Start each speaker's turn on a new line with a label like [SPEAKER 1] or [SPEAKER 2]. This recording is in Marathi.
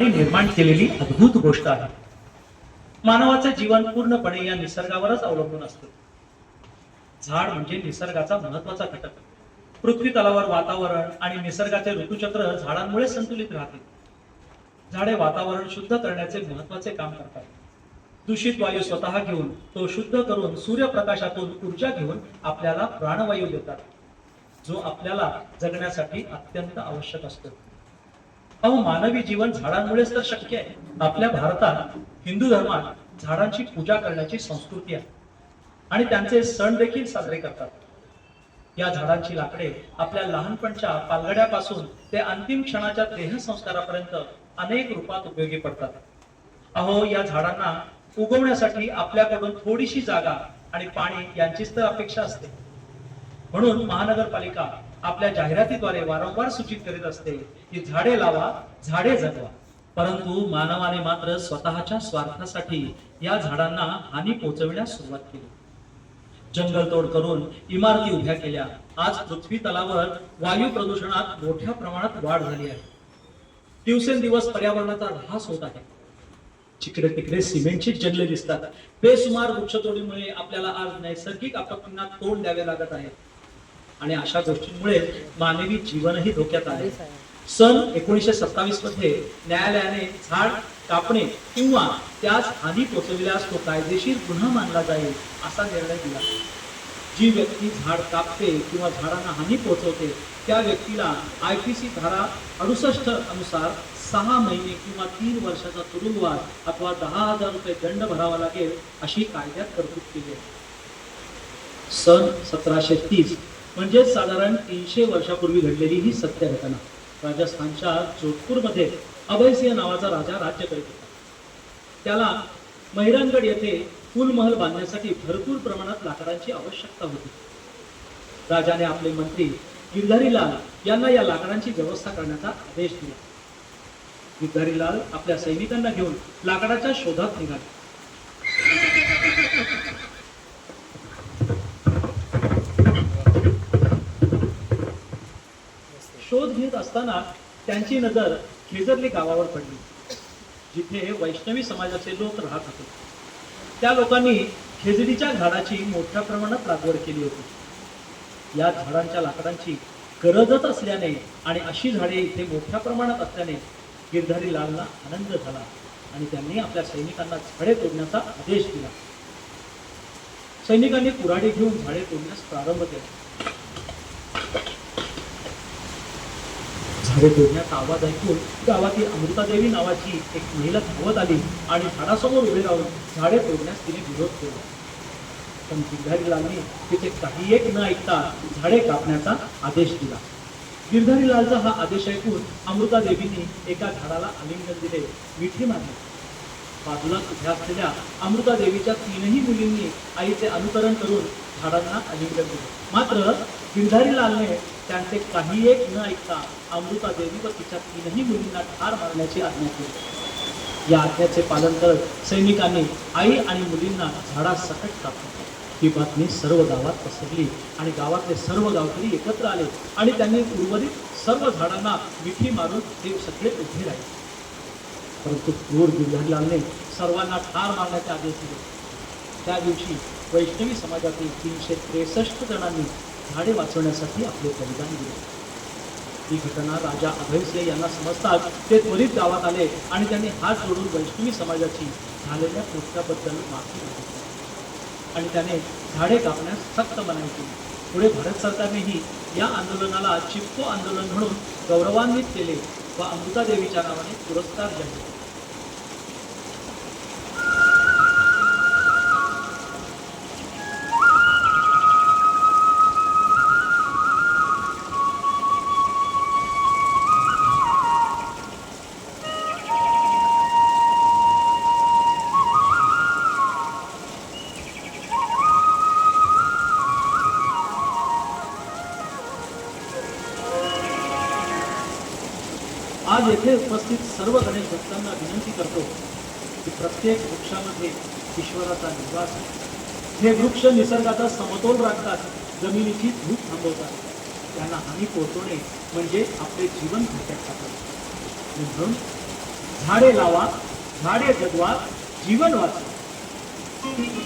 [SPEAKER 1] निर्माण केलेली अद्भुत गोष्ट आहे. मानवाचं जीवन पूर्णपणे या निसर्गावरच अवलंबून असतं. झाड म्हणजे निसर्गाचा महत्त्वाचा घटक. पृथ्वी तलावर वातावरण आणि निसर्गाचे ऋतुचक्र झाडांमुळे संतुलित राहते. झाडे वातावरण शुद्ध करण्याचे महत्त्वाचे काम करतात. दूषित वायू स्वतः घेऊन तो शुद्ध करून सूर्यप्रकाशातून ऊर्जा घेऊन आपल्याला प्राणवायू देतात. जो आपल्याला जगण्यासाठी अत्यंत आवश्यक असतो. अहो मानवी जीवन झाडांमुळेच तर शक्य आहे. आपल्या भारतात हिंदू धर्मात झाडांची पूजा करण्याची संस्कृती आहे. आणि त्यांचे सण देखील साजरे करतात. या झाडांची लाकडे आपल्या लहानपणच्या पालगड्यापासून ते अंतिम क्षणाच्या देहसंस्कारापर्यंत अनेक रूपात उपयोगी पडतात. अहो या झाडांना उगवण्यासाठी आपल्याकडून थोडीशी जागा आणि पाणी यांचीच तर अपेक्षा असते. म्हणून महानगरपालिका आपल्या जाहिरातीद्वारे वारंवार सूचित करीत असते की झाडे लावा झाडे जगवा. परंतु मानवाने मात्र स्वतःच्या स्वार्थासाठी या झाडांना हानी पोहोचविण्यास सुरुवात केली. जंगलतोड करून इमारती उभ्या केल्या. आज पृथ्वी तलावर वायू प्रदूषणात मोठ्या प्रमाणात वाढ झाली आहे. दिवसेंदिवस पर्यावरणाचा ऱ्हास होत आहे. जिकडे तिकडे सिमेंटची जंगले दिसतात. बेसुमार वृक्षतोडीमुळे आपल्याला आज नैसर्गिक आपत्तींना तोंड द्यावे लागत आहे. आणि अशा गोष्टींमुळे मानवी जीवनही धोक्यात आले सन एकोणीसशे सत्तावीसमध्ये न्यायालयाने झाड कापणे किंवा त्यास हानी पोचविल्यास तो कायदेशीर गुन्हा मानला जाईल असा निर्णय दिला. जी व्यक्ती झाड कापते किंवा झाडांना हानी पोहोचवते त्या व्यक्तीला आय पी सी धारा अडुसष्ट अनुसार सहा महिने किंवा तीन वर्षाचा तुरुंगवास अथवा दहा हजार रुपये दंड भरावा लागेल अशी कायद्यात तरतूद केली आहे. सन सतराशे तीस म्हणजे साधारण तीनशे वर्षापूर्वी घडलेली ही सत्य घटना राजस्थानच्या जोधपूरमध्ये अभयसिंह नावाचा राजा राज्य करीत होता. त्याला महिरानगड येथे फुलमहल बांधण्यासाठी भरपूर प्रमाणात लाकडांची आवश्यकता होती. राजाने आपले मंत्री गिरधारीलाल यांना या लाकडांची व्यवस्था करण्याचा आदेश दिला. गिरधारीलाल आपल्या सैनिकांना घेऊन लाकडाच्या शोधात निघाले. असताना त्यांची नजर खेजरली गावावर पडली जिथे वैष्णवी समाजाचे लोक राहत होते. त्या लोकांनी खेजडीच्या झाडाची मोठ्या प्रमाणात लागवड केली होती. या झाडांच्या लाकडांची गरजच असल्याने आणि अशी झाडे इथे मोठ्या प्रमाणात असल्याने गिरधारी लालला आनंद झाला आणि त्यांनी आपल्या सैनिकांना झाडे तोडण्याचा आदेश दिला. सैनिकांनी कुऱ्हाडी घेऊन झाडे तोडण्यास प्रारंभ केला. झाडे तोडण्याचा आवाज ऐकून गावातील अमृतादेवी नावाची एक महिला धावत आली आणि झाडासमोर उभे राहून झाडे तोडण्यास तिने विरोध केला. पण गिरधारीलालने तिथे काही एक न ऐकता झाडे कापण्याचा आदेश दिला. गिरधारीलालचा हा आदेश ऐकून अमृतादेवीने एका झाडाला आलिंगन दिले मिठी मारली. बाजूला उभ्या असलेल्या अमृतादेवीच्या तीनही मुलींनी आईचे अनुकरण करून झाडांना आलिंगन दिले. मात्र गिरधारीलालने त्यांचे काही एक न ऐकता अमृतादेवी व तिच्या तीनही मुलींना ठार मारण्याची आज्ञा केली. या आज्ञाचे पालन करत सैनिकांनी आई आणि मुलींना झाडासकट कापले ही बातमी सर्व गावात पसरली आणि गावातले सर्व गावकरी एकत्र आले आणि त्यांनी उर्वरित सर्व झाडांना मिठी मारून ते सगळे उभे राहिले. परंतु क्रूर गिरधारीलालने सर्वांना ठार मारण्याचे आदेश दिले. त्या दिवशी वैष्णवी समाजातील तीनशे त्रेसष्ट जणांनी झाडे वाचवण्यासाठी आपले बलिदान दिले. ही घटना राजा अभयसिंह यांना समजताच ते त्वरित गावात आले आणि त्यांनी हात जोडून वैष्णवी समाजाची झालेल्या कृत्याबद्दल माफी मागितली. आणि त्याने झाडे कापण्यास सक्त मनाई केली. पुढे भारत सरकारनेही या आंदोलनाला चिपको आंदोलन म्हणून गौरवान्वित केले. व अमृतादेवीच्या नावाने पुरस्कार जाहीर. आज येथे उपस्थित सर्व गणेश भक्तांना विनंती करतो की प्रत्येक वृक्षामध्ये ईश्वराचा निवास हे वृक्ष निसर्गाचा समतोल राखतात जमिनीची धूप थांबवतात. त्यांना हानी पोहोचवणे म्हणजे आपले जीवन धोक्यात टाकणे. म्हणून झाडे लावा झाडे जगवा जीवन वाचवा.